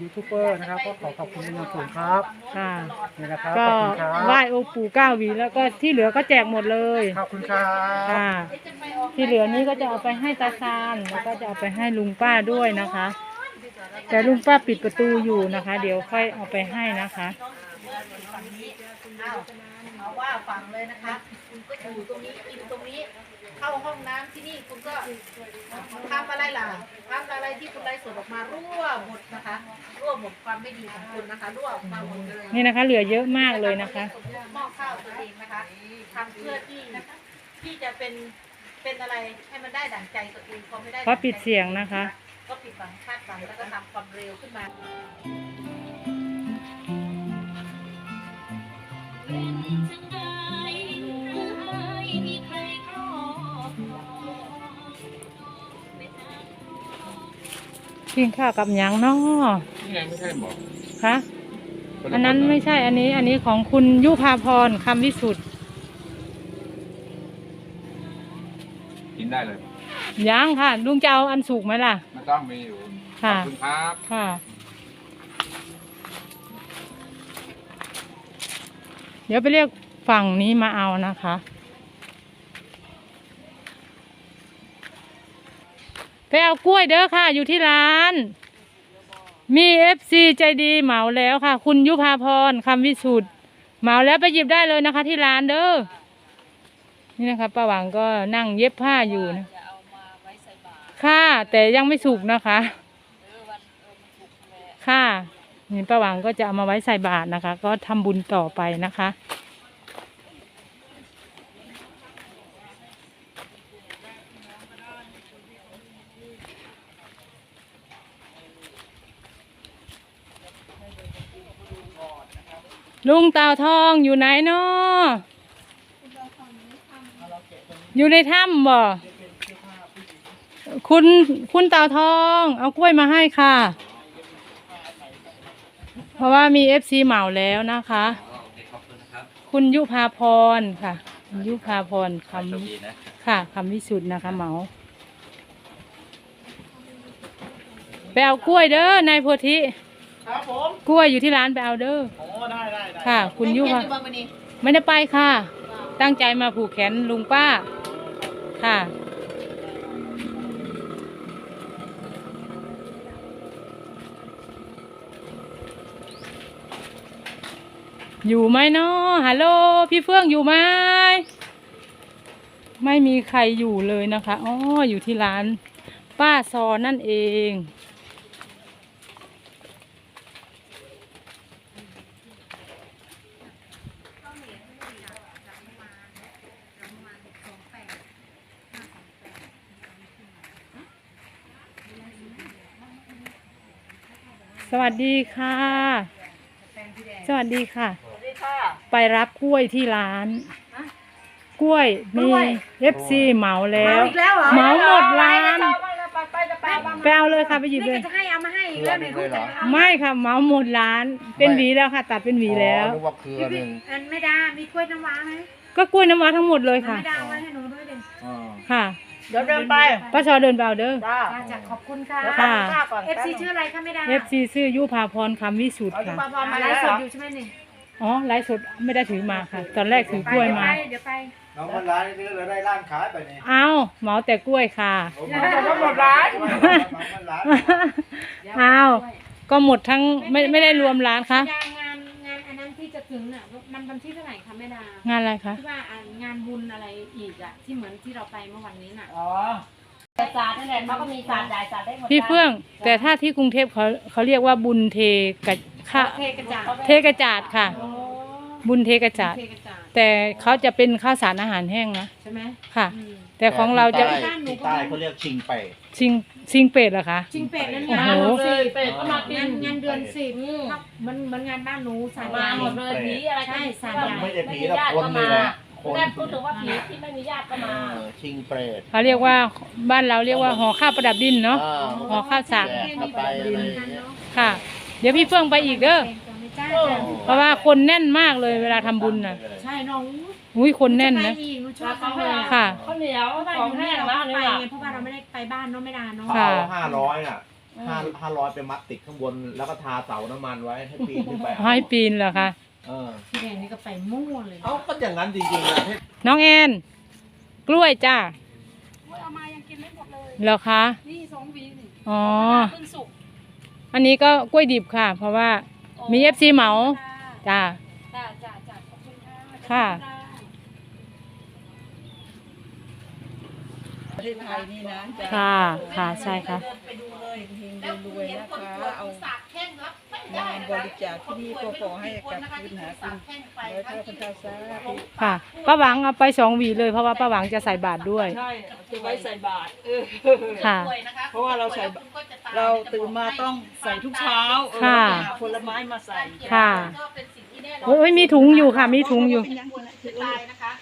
ยูทูบเบอร์นะครับ ก็ขอขอบคุณเป็นอย่างสูงครับค่ะ นี่นะครับก็ขอบคุณครับไหว้องค์ปู่เก้าหวีแล้วก็ที่เหลือก็แจกหมดเลยขอบคุณครับค่ะ ที่เหลือนี้ก็จะเอาไปให้ตาซานแล้วก็จะเอาไปให้ลุงป้าด้วยนะคะ แต่ลุงป้าปิดประตูอยู่นะคะ เดี๋ยวค่อยเอาไปให้นะคะ เอาว่าฟังเลยนะคะ คุณก็อยู่ตรงนี้กินตรงนี้ เข้าห้องน้ำที่นี่คุณก็ทำอะไรล่ะทำอะไรที่คุณไลฟ์สดออกมารั่วหมดนะคะรั่วหมดความไม่ดีของคุณนะคะรั่วออกมาหมดเลยนี่นะคะ เหลือเยอะมากเลยนะคะหม้อข้าวตัวเองนะคะทำเพื่อที่ที่จะเป็นเป็นอะไรให้มันได้ดั่งใจตัวเองพอไม่ได้เพราะปิดเสียงนะคะ ก็ปิดฝังคาดฝังแล้วก็ทำความเร็วขึ้นมา กินข้าวกับหยังเนาะนี่ไงไม่ใช่บอกคะคละอันนั้นคไม่ใช่อันนี้ อันนี้ของคุณยุพาพรคำวิสุทธ์กินได้เลยยังค่ะลุงจะเอาอันสุกไหมล่ะ ไม่ต้องมีอยู่ค่ะขอบคุณครับ ค่ะ เดี๋ยวไปเรียกฝั่งนี้มาเอานะคะ ไปเอากล้วยเด้อค่ะ อยู่ที่ร้าน มีเอฟซีใจดีเหมาแล้วค่ะ คุณยุพาพรคำวิสุทธ์เหมาแล้วไปหยิบได้เลยนะคะ ที่ร้านเด้อ นี่นะคะป้าหวังก็นั่งเย็บผ้าอยู่นะ ค่ะ แต่ยังไม่สุกนะคะ ค่ะ นี่ป้าหวังก็จะเอามาไว้ใส่บาตรนะคะ ก็ทำบุญต่อไปนะคะ ลุงเต่าทองอยู่ไหนเนาะอยู่ในถ้ำบ่คุณคุณเต่าทอง เอากล้วยมาให้ค่ะ ราะว่ามีเอฟซีเหมาแล้วนะคะคุณยุพาพรค่ะคุณยุพาพรคำค่ะคำวิสุทธ์นะคะเหมาไปเอากล้วยเด้อนายโพธิครับผมกล้วยอยู่ที่ร้านไปเอาเด้อโอ้ได้ได้ได้ค่ะ คุณยุพาเห็นอยู่บ้างวันนี้ไม่ได้ไปค่ะ ตั้งใจมาผูกแขนลุงป้าค่ะ อยู่ไหมเนาะฮัลโหลพี่เฟื่องอยู่ไหมไม่มีใครอยู่เลยนะคะอ๋ออยู่ที่ร้าน ป้าซอนั่นเอง สวัสดีค่ะ สวัสดีค่ะ ไปรับกล้วยที่ร้านกล้วยมีเอฟซีเหมาแล้วอีกแล้วเหรอเหมาหมดร้าน ไปไปจะไปบ้างไปเอาเลยค่ะไปหยิบเลยจะให้เอามาให้อีกแล้วเนี่ยรู้จักเอาไม่ค่ะเหมาหมดร้าน เป็นหวีแล้วค่ะ ตัดเป็นหวีแล้วนึกว่าเครือหนึ่งอันไม่ได้มีกล้วยน้ำว้าไหมก็กล้วยน้ำว้าทั้งหมดเลยค่ะ ไม่ได้เอาไว้ให้หนูด้วยเด็อ่าค่ะเดี๋ยวเดินไปป้าชอเดินไปเอาเด้อ จ้าป้าจะขอบคุณค่ะค่ะ ข้าวก่อนเอฟซีชื่ออะไรคะไม่ได้ เอฟซีซื้อยุพาพรคำวิสุทธ์เอาค่ะปลาพอมามาไลแล้วฟ์สเหรดออยู่ใช่ไหมนี่ อ๋อไลฟ์สดไม่ได้ถือมาค่ะ ตอนแรกถือกล้วยมา เดี๋ยวไปน้องมันร้านนี้เราได้ร้านขายไปนี่เอาเหมาแต่กล้วยค่ะผมเดี๋ยวจะหมดร้านน้องมันร้านเอาก็หมดทั้งไม่ไม่ได้รวมร้านคะงานงานงานอันนั้นที่จะถึงน่ะมันวันที่เท่าไหร่คะแม่ดางานอะไรคะที่ว่าอ่างานบุญอะไรอีกอะที่เหมือนที่เราไปเมื่อวันนี้น่ะอ๋อศาสตร์นั่นแหละเขาก็มีศาสตร์ใหญ่ศาสตร์ได้หมดพี่เฟื่อง แต่ถ้าที่กรุงเทพเขาเขาเรียกว่าบุญเทกะ ค่ะ เทกระจาดเทกระจาดค่ะบุญเทกระจาด เทกระจาดแต่เขาจะเป็นข้าวสารอาหารแห้งนะใช่ไหมค่ะ อืม แต่ของเราจะใต้ที่ใต้เขาเรียกชิงไป ซิงซิงเป็ดเหรอคะชิงเป็ดนั่นโอ้งานโห สิเป็ดก็มากิงานนงานเดือนสิบมันเหมือนงานบ้านหนูศาสตร์ใหญ่มาหมดเลยผีอะไรใช่ศาสตร์ใหญ่ไม่ใช่ผีแล้วคนนี่แหละคนพูดถึงว่าผีที่ไม่มีญาติก็มา เออชิงเปรตเขาเรียกว่าบ้านเราเรียกว่าห่อข้าวประดับดินเนาะ อ่าห่อข้าวสารแจกเข้าไปอะไรอย่างเงี้ย ค่ะ เดี๋ยวพี่เฟื่องไปอีกเด้อจ้าเพราะว่าคนแน่นมากเลยเวลาทำบุญน่ะใช่น้องอุ้ยคนแน่นไปนะอีกหนูชอบเขาเลยอะค่ะ ข้าวเหนียวของแห้งแล้วนี่เพราะว่าเราไม่ได้ไปบ้านเนาะไม่ดาเนาะค่ะข้าวห้าร้อยน่ะห้าห้าร้อยไปมัดติดข้างบน แล้วก็ทาเสาน้ำมันไว้ให้ปีนขึ้นไปเอาให้ปีนเหรอคะเออพี่แดงนี่ก็ไปมั่วเลยเอาก็อย่างนั้นจริงๆนะที่น้องแอนกล้วยจ้าเอามายังกินไม่หมดเลย เหรอคะนี่สองหวีนี่อ๋อเพิ่งสุก อันนี้ก็กล้วยดิบค่ะ เพราะว่ามีเอฟซีเหมาจ้าจ้าจ้าจ้าขอบคุณค่ะค่ะประเทศไทยนี่นะจะค่ะ ค่ะ ใช่ค่ะเดินไปดูเลยเฮงแล้วๆรคุณวยเห็นนะคนคะป่วยเอาสากแข้ งรับไม่ได้งานบริจาคที่นี่ก็ขอให้กลับคืนหาคุณร้อยเท่าพันเท่าซาธุค่ะป้าหวังเอาไปสองหวีเลยเพราะว่าป้าหวังจะใส่บาตรด้วย ใช่จะไว้ใส่บาตรเออค่ะ เพราะว่าเราใส่เราตื่นมาต้องใส่ทุกเช้าเออค่ะ หาผลไม้มาใส่ค่ะ ก็เป็นสิ่งที่แน่นอนโอ้ยมีถุงอยู่ค่ะ มีถุงอยู่จะตายนะคะ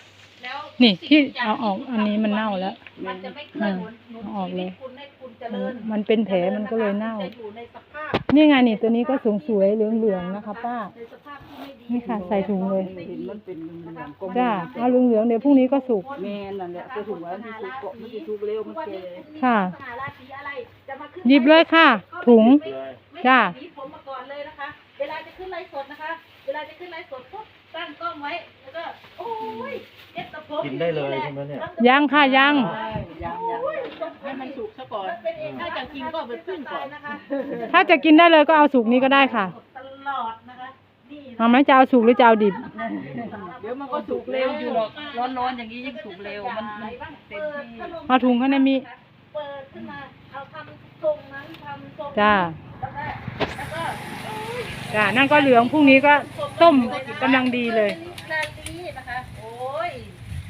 แล้วนี่ที่เอาออกอันนี้มันเน่าแล้ว มันจะไม่เคลื่อนหมุนหนุนเอาออกชีเลวิยตคุณให้คุณ เจริญมันเป็นแผลมันก็เลยเน่า จะอยู่ในสภาพนี่ไงนี่ตัวนี้ก็สูงสวยเหลืองๆนะคะ ป้า ในสภาพที่ไม่ดีนี่ค่ะใส่ถุงเลย เห็นมันเป็นเหลืองๆกลมจ้าเอาเหลืองๆเดี๋ยวพรุ่งนี้ก็สุก แม่นั่นแหละจะถูกแล้วที่ถูกเกาะมันจะถูกเร็วมันวันแก่นี้คุณมีค่ะ ปัญหาราศีอะไรจะมาขึ้นหยิบเลยค่ะ ถุงไม่ไม่จ้ามีผมมาก่อนเลยนะคะ เวลาจะขึ้นไลฟ์สดนะคะ เวลาจะขึ้นไลฟ์สดปุ๊บตั้งกล้องไว้แล้วก็โอ้ยเจ็บตะโพกกินได้เลยใช่ไหมเนี่ย ยังค่ะยังใช่ยังยัง ให้มันสุกซะก่อนเป็นเองถ้าจะกินก็เอาไปพึ่งก่อนนะคะถ้าจะกินได้เลยก็เอาสุกนี้ก็ได้ค่ะตลอดนะคะนี่เอาไหมจะเอาสุกหรือจะเอาดิบ เดี๋ยวมันก็สุกเร็วอยู่หรอกร้อนๆอย่างนี้ยิ่งสุกเร็วมันมันเต็มที่เอาถุงข้างในมี เปิดขึ้นมาเอาทำทรงนั้นทำทรงนี้จ้าแล้วก็แล้วก็จ้านั่นก็เหลืองพรุ่งนี้ก็ต้มกำลังดีเลย นาลีนะคะ โอ้ย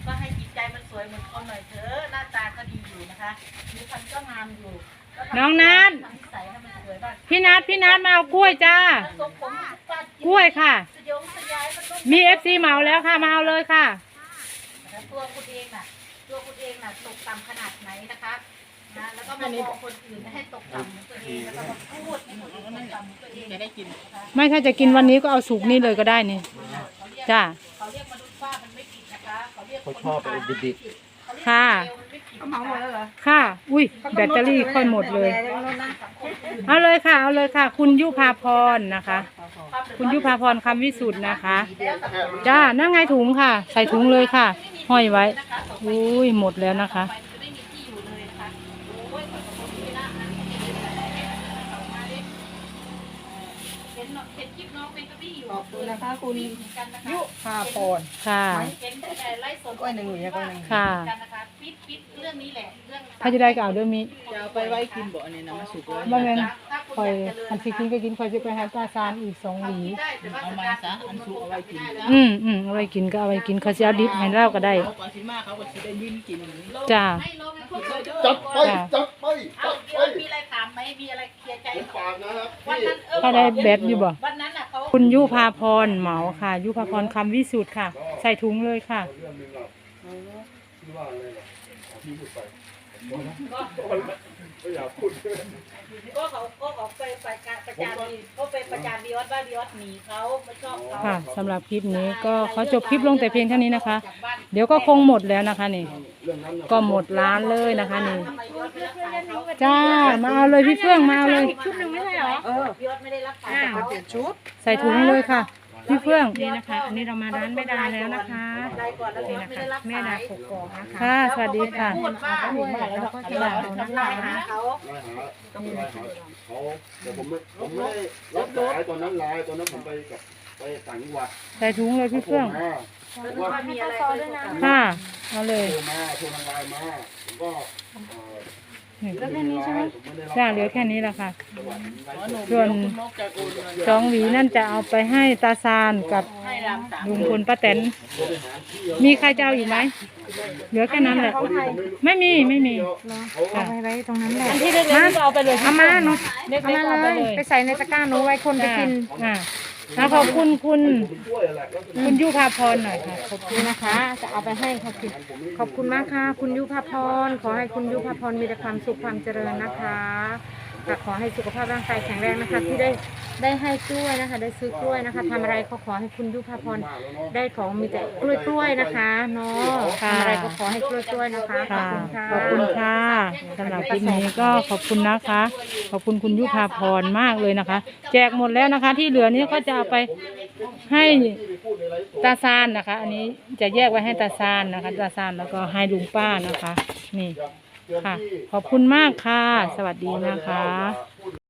ก็ให้จิตใจมันส วยเหมือนคนหน่อยเถอะหน้าตาก็ดีอยู่นะคะมีพันก็งามอยู่ก็ทำน้องนัท ทำนิสัยให้มันสวยบ้างพี่นัทพี่นัทมาเอากล้วยจ้าทรงผมฟาดกล้วยค่ะ สยองสยายมันต้องมีเอฟซีเหมาแล้วค่ะมาเอาเลยค่ะตัวคุณเองน่ะ ตัวคุณเองน่ะตกต่ำขนาดไหนนะคะนะแล้วก็มามองคนอื่นให้ตกต่ำเหมือนตัวเองแล้วก็มาพูดให้คนอื่นตกต่ำเหมือนตัวเองจะได้กินไม่ถ้าจะกินวันนี้ก็เอาสุกนี่เลยก็ได้นี่จ้า เขาเรียกมนุษย์ป้ามันไม่ผิดนะคะ เขาเรียกเขาชอบไอ้ดิบค่ะ เขาเหมาหมดแล้วเหรอค่ะ อุ้ยแบตเตอรี่ค่อยหมดเลย เอาเลยค่ะ เอาเลยค่ะ คุณยุพาพรนะคะ คุณยุพาพรคำวิสุทธ์นะคะ จ้า นั่งไงถุงค่ะ ใส่ถุงเลยค่ะ ห้อยไว้ อุ้ยหมดแล้วนะคะ ไปมันจะไม่มีที่อยู่เลยนะคะโอ้ยขอบคุณที่น่ารักมาดิ เห็นเนาะเห็นคลิปน้องเป็นกระบี่อยู่ขอบคุณนะคะคุณ เหมือนกันนะคะยุพาพร ค่ะ เห็นแต่ไลฟ์สดก้อยหนึ่งหรือยังก้อยหนึ่ง ค่ะ เหมือนกันนะคะ ปิดปิดเรื่องนี้แหละเรื่องถ้าจะได้ก็เอาด้วยมิจะเอาไปไว้กินบ่อันนี้นะมาสุกแล้วบ่แม่นถ้าคุณคอยอยากเจริญอันสิกินก็กินคอยจะไปหาตาซานอีกสองหวี ได้แต่ว่าเอามาซะอันสุกเอาไว้กินอืมอืมเอาไว้กินก็เอาไว้กินเขาจะเอาดิบให้เราก็ได้เขาก่อนสิมาเขาก็สิได้ยิ้มกินอย่างนี้จ้า ให้ลงให้พวกเราจัดไปค่ะจัดไปเอาจัดเดี๋ยวไปมีอะไรถามไหมมีอะไรเคลียร์ใจฝากนะครับวันพี่นั้นเออเขาได้แบตอยู่บ่ วันนั้นอะเขาคุณยุพาพรเหมาค่ะ ยุพาพรคำวิสุทธ์ค่ะ ใส่ถุงเลยค่ะ เรื่องหนึงเรา ที่ว่าอะไรล่ะเอาพี่พูดไปไม่อยากพูดก็เขาก็เขาไปประจานประจานเขาไปประจานบิออสว่าบิออสหนีเขาไม่ชอบเขาค่ะสำหรับคลิปนี้ก็ขอจบคลิปลงแต่เพียงเท่านี้นะคะ เดี๋ยวก็คงหมดแล้วนะคะนี่เรื่องนั้นน่ะก็หมดร้านเลยนะคะนี่ทำไมบิออสไม่รักษาเขาจ้า มาเอาเลยพี่เฟื่องมาเอาเลย ชุดหนึ่งไม่ใช่เหรอเออบิออสไม่ได้รักษาเขาเปลี่ยนชุด ใส่ถุงเลยค่ะ พี่เฟื่อง นี่นะคะอันนี้เรามาร้านแม่ดาแล้วนะคะได้ก่อนแล้วบิออสไม่ได้รักษาแม่ดากกอกนะคะค่ะ สวัสดีค่ะ พูดว่าแล้วก็ที่เราเอาน้ำไล่ลายหาเขาไล่หาไล่หาเขาแต่ผมไม่ผมไม่ได้รับสายตอนนั้นไลน์ตอนนั้นผมไปกับไปต่างจังหวัดใส่ถุงเลยพี่เฟื่องมาผมว่าว่ามีอะไรด้วยกันค่ะ เอาเลย โทรมาโทรทางไลน์มาผมก็เอ่อ นี่ไม่มีไลน์ผมไม่ได้รับจ้าเหลือแค่นี้แหละค่ะจังหวัดนี้ไลอ๋อฟ์หสนูดส่วนคุณนกจะโอนเงินสองหวีนั่นจะเอาไปให้ตาซานกับให้รามสามลุงพลป้าแตนมีใครจะเอาอีกไหมเหลือแค่นั้นแหละ ไม่มีไม่มีเขาค่ะไว้ตรงนั้นแหละอันที่เล็กๆก็เอาไปเลยเอามาหนูเล็กเอาๆมาเอาไปเลเลยยไปใส่ในตะกร้าหนูไว้คนไปกินอ่า ค่ะขอบคุณคุณคุณยุพาพรหน่อยค่ะขอบคุณนะคะ จะเอาไปให้เขากินขอบคุณมากค่ะ คุณยุพาพร ขอให้คุณยุพาพรมีแต่ความสุขความเจริญนะคะค่ะขอให้สุขภาพร่างกายแข็งแรงนะคะ ที่ได้ ได้ให้กล้วยนะคะ ได้ซื้อกล้วยนะคะทำอะไรก็ขอให้คุณยุพาพรได้ของมีแต่กล้วยกล้วยๆนะคะเนาะค่ะทำอะไรก็ขอให้กล้วยกล้วยๆนะคะขอบค่ะคุณค่ะ ขอบคุณค่ะสำหรับคลิปนี้ก็ขอบคุณนะคะ ขอบคุณคุณยุพาพรมากเลยนะคะ แจกหมดแล้วนะคะ ที่เหลือนี้ก็จะเอาไปให้ตาซานนะคะ อันนี้จะแยกไว้ให้ตาซานนะคะตาซานแล้วก็ให้ลุงป้านะคะ นี่ค่ะ ขอบคุณมากค่ะ สวัสดีนะคะ